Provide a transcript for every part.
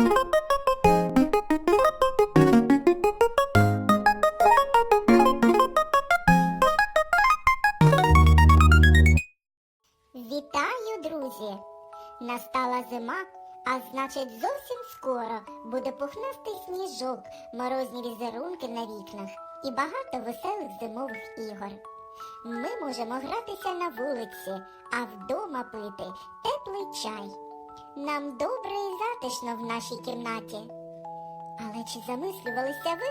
Вітаю, друзі! Настала зима, а значить зовсім скоро буде пухнастий сніжок, морозні візерунки на вікнах і багато веселих зимових ігор. Ми можемо гратися на вулиці, а вдома пити теплий чай. Нам добре і затишно в нашій кімнаті. Але чи замислювалися ви,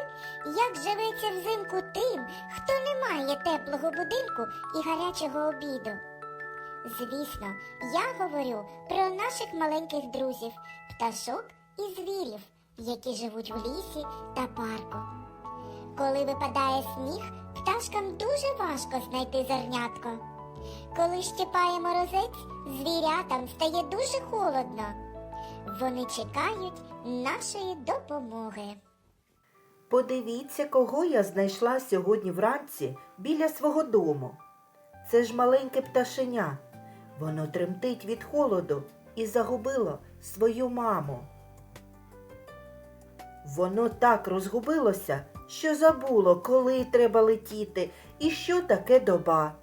як живеться взимку тим, хто не має теплого будинку і гарячого обіду? Звісно, я говорю про наших маленьких друзів, пташок і звірів, які живуть в лісі та парку. Коли випадає сніг, пташкам дуже важко знайти зернятко. Коли щипає морозець, звірятам стає дуже холодно. Вони чекають нашої допомоги. Подивіться, кого я знайшла сьогодні вранці біля свого дому. Це ж маленьке пташеня. Воно тремтить від холоду і загубило свою маму. Воно так розгубилося, що забуло, коли треба летіти і що таке доба.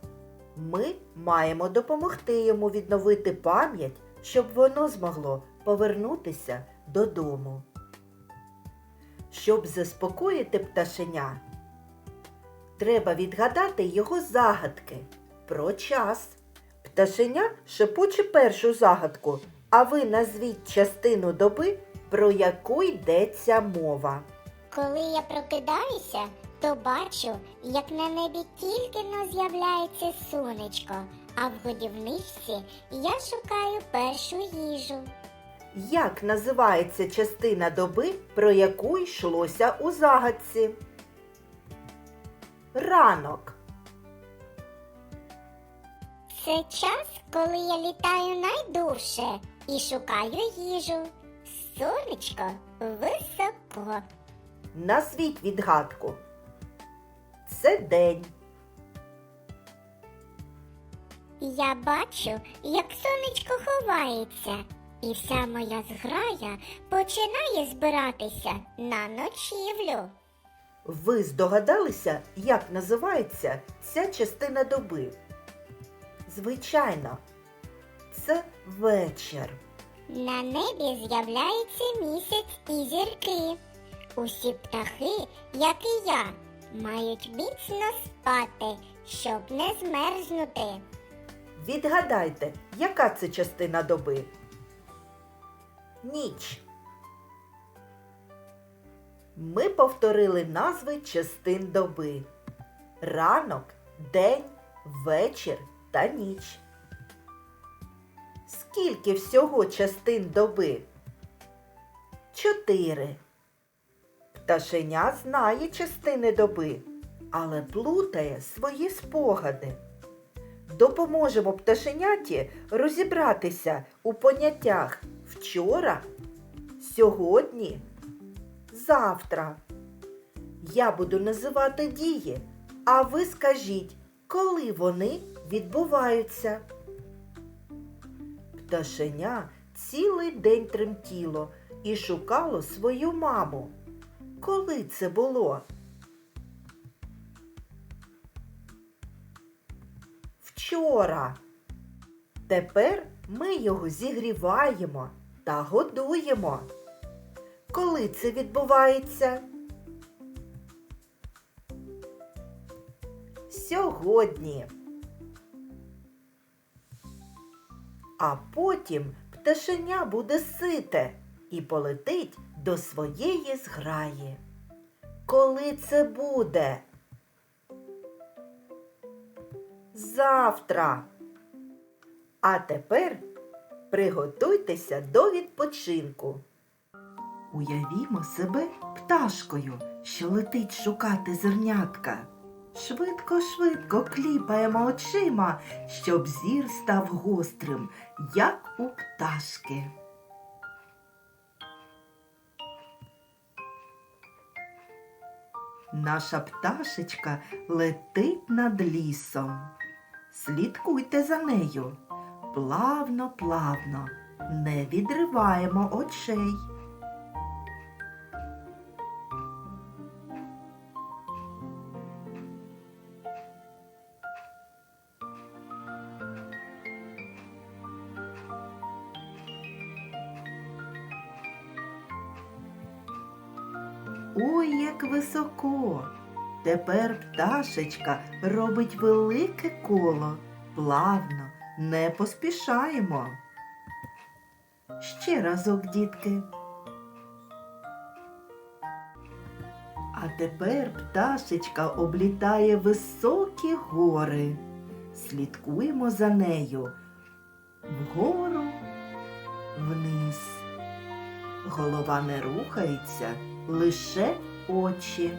Ми маємо допомогти йому відновити пам'ять, щоб воно змогло повернутися додому. Щоб заспокоїти пташеня, треба відгадати його загадки про час. Пташеня шепоче першу загадку, а ви назвіть частину доби, про яку йдеться мова. Коли я прокидаюся, то бачу, як на небі тільки но з'являється сонечко, а в годівничці я шукаю першу їжу. Як називається частина доби, про яку йшлося у загадці? Ранок. Це час, коли я літаю найдовше і шукаю їжу. Сонечко високо. Назвіть відгадку. Це день. Я бачу, як сонечко ховається, і вся моя зграя починає збиратися на ночівлю. Ви здогадалися, як називається ця частина доби? Звичайно, це вечір. На небі з'являється місяць і зірки. Усі птахи, як і я, мають міцно спати, щоб не змерзнути. Відгадайте, яка це частина доби? Ніч. Ми повторили назви частин доби: ранок, день, вечір та ніч. Скільки всього частин доби? Чотири. Пташеня знає частини доби, але плутає свої спогади. Допоможемо пташеняті розібратися у поняттях вчора, сьогодні, завтра. Я буду називати дії, а ви скажіть, коли вони відбуваються. Пташеня цілий день тремтіло і шукало свою маму. Коли це було? Вчора. Тепер ми його зігріваємо та годуємо. Коли це відбувається? Сьогодні. А потім пташеня буде сите і полетить до своєї зграї. Коли це буде? Завтра. А тепер приготуйтеся до відпочинку. Уявімо себе пташкою, що летить шукати зернятка. Швидко, швидко кліпаємо очима, щоб зір став гострим, як у пташки. Наша пташечка летить над лісом. Слідкуйте за нею. Плавно, плавно, не відриваємо очей. Ой як високо. Тепер пташечка робить велике коло. Плавно, не поспішаємо. Ще разок, дітки. А тепер пташечка облітає високі гори. Слідкуємо за нею вгору, вниз. Голова не рухається, лише очі.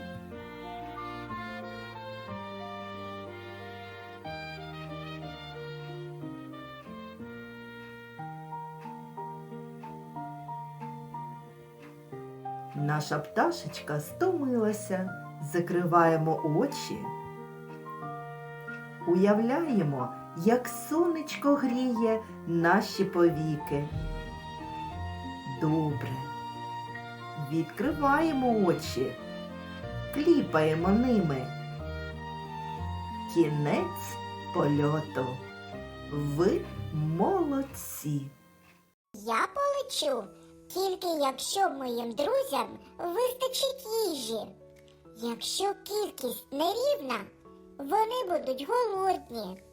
Наша пташечка стомилася. Закриваємо очі. Уявляємо, як сонечко гріє наші повіки. Добре. Відкриваємо очі, кліпаємо ними. Кінець польоту. Ви молодці. Я полечу, тільки якщо моїм друзям вистачить їжі. Якщо кількість нерівна, вони будуть голодні.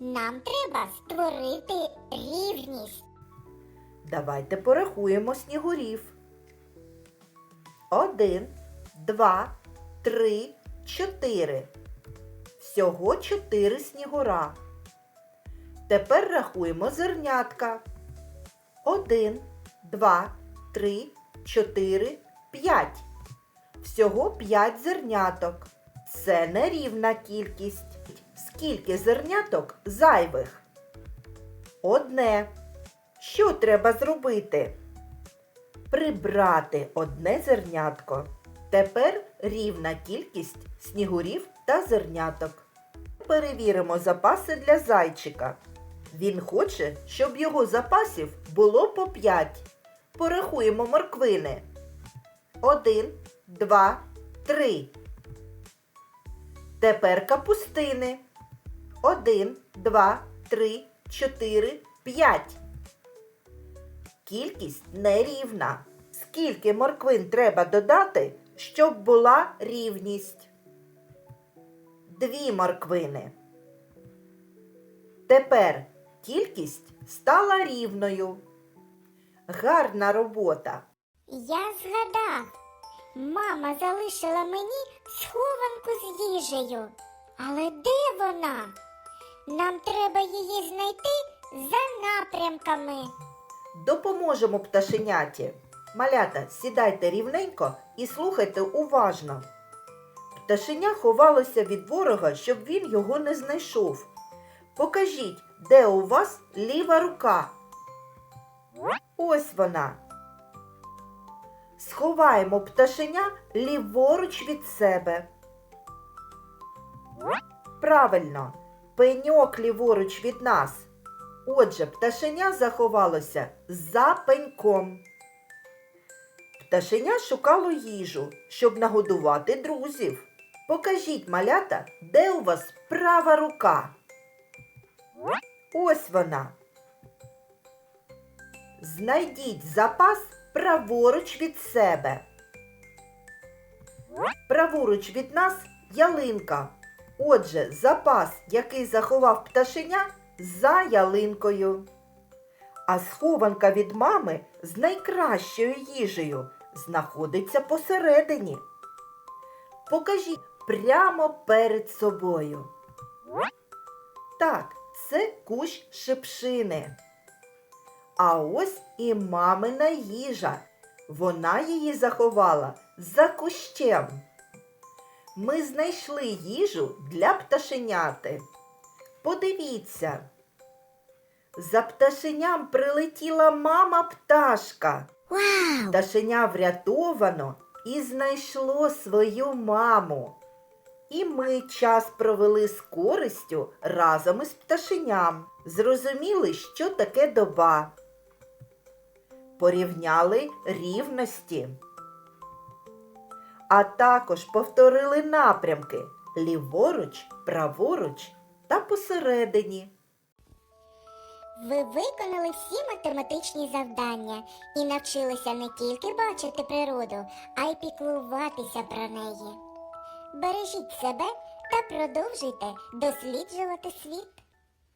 Нам треба створити рівність. Давайте порахуємо снігурів. Один, два, три, чотири. Всього чотири снігура. Тепер рахуємо зернятка. Один, два, три, чотири, п'ять. Всього п'ять зерняток. Це нерівна кількість. Скільки зерняток зайвих? Одне. Що треба зробити? Прибрати одне зернятко. Тепер рівна кількість снігурів та зерняток. Перевіримо запаси для зайчика. Він хоче, щоб його запасів було по 5. Порахуємо морквини. 1, 2, 3. Тепер капустини. 1, 2, 3, 4, 5. Кількість нерівна. Скільки морквин треба додати, щоб була рівність? Дві морквини. Тепер кількість стала рівною. Гарна робота. Я згадав, мама залишила мені схованку з їжею. Але де вона? Нам треба її знайти за напрямками. Допоможемо пташеняті. Малята, сідайте рівненько і слухайте уважно. Пташеня ховалося від ворога, щоб він його не знайшов. Покажіть, де у вас ліва рука. Ось вона. Сховаємо пташеня ліворуч від себе. Правильно, пеньок ліворуч від нас. Отже, пташеня заховалося за пеньком. Пташеня шукало їжу, щоб нагодувати друзів. Покажіть, малята, де у вас права рука. Ось вона. Знайдіть запас праворуч від себе. Праворуч від нас ялинка. Отже, запас, який заховав пташеня, за ялинкою. А схованка від мами з найкращою їжею знаходиться посередині. Покажіть прямо перед собою. Так, це кущ шипшини. А ось і мамина їжа. Вона її заховала за кущем. Ми знайшли їжу для пташеняти. Подивіться. За пташеням прилетіла мама пташка. Вау! Пташеня врятовано і знайшло свою маму. І ми час провели з користю разом із пташеням. Зрозуміли, що таке доба. Порівняли рівності. А також повторили напрямки ліворуч, праворуч та посередині. Ви виконали всі математичні завдання і навчилися не тільки бачити природу, а й піклуватися про неї. Бережіть себе та продовжуйте досліджувати світ.